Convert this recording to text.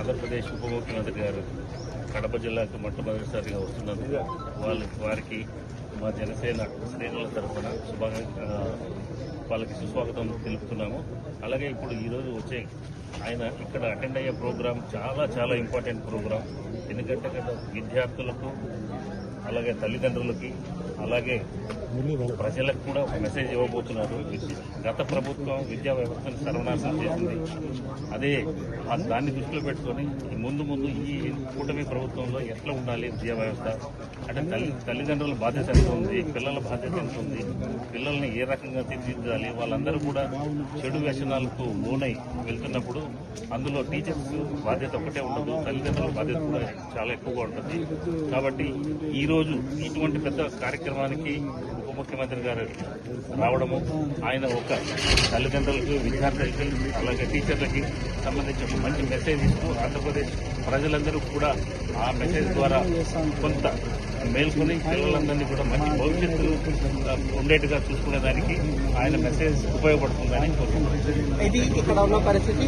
ఆంధ్రప్రదేశ్ ఉప ముఖ్యమంత్రి గారు కడప జిల్లాకు మొట్టమొదటిసారిగా వస్తున్నందుకు వాళ్ళ వారికి మా జనసేన శ్రేణుల తరఫున శుభంగా వాళ్ళకి సుస్వాగతం తెలుపుతున్నాము. అలాగే ఇప్పుడు ఈరోజు వచ్చే ఆయన ఇక్కడ అటెండ్ అయ్యే ప్రోగ్రాం చాలా చాలా ఇంపార్టెంట్ ప్రోగ్రాం ఎందుకంటే కదా విద్యార్థులకు అలాగే తల్లిదండ్రులకి అలాగే ప్రజలకు కూడా ఒక మెసేజ్ ఇవ్వబోతున్నారు. గత ప్రభుత్వం విద్యా వ్యవస్థను సర్వనాశనం చేసింది. అదే దాన్ని దృష్టిలో పెట్టుకొని ముందు ముందు ఈ కూటమి ప్రభుత్వంలో ఎట్లా ఉండాలి విద్యా వ్యవస్థ? అంటే తల్లి తల్లిదండ్రుల బాధ్యత ఎంత ఉంది? పిల్లల బాధ్యత ఎంత ఉంది? పిల్లల్ని ఏ రకంగా తీర్చిదిద్దాలి? వాళ్ళందరూ కూడా చెడు వ్యసనాలకు లోనై వెళ్తున్నప్పుడు అందులో టీచర్స్ బాధ్యత ఒకటే ఉండదు. తల్లిదండ్రుల బాధ్యత కూడా చాలా ఎక్కువగా ఉంటుంది. కాబట్టి ఈరోజు ఇటువంటి పెద్ద కార్యక్రమానికి ముఖ్యమంత్రి గారు రావడము ఆయన ఒక తల్లిదండ్రులకి విద్యార్థులకి అలాగే టీచర్లకి సంబంధించి మంచి మెసేజ్ ఇస్తూ ఆంధ్రప్రదేశ్ ప్రజలందరూ కూడా ఆ మెసేజ్ ద్వారా కొంత మేల్కొని పిల్లలందరినీ కూడా మంచి భవిష్యత్తు ఉండేట్టుగా చూసుకునే దానికి ఆయన మెసేజ్ ఉపయోగపడుతుందని కోరుకుంటున్నాను. ఇది ఇక్కడ ఉన్న పరిస్థితి.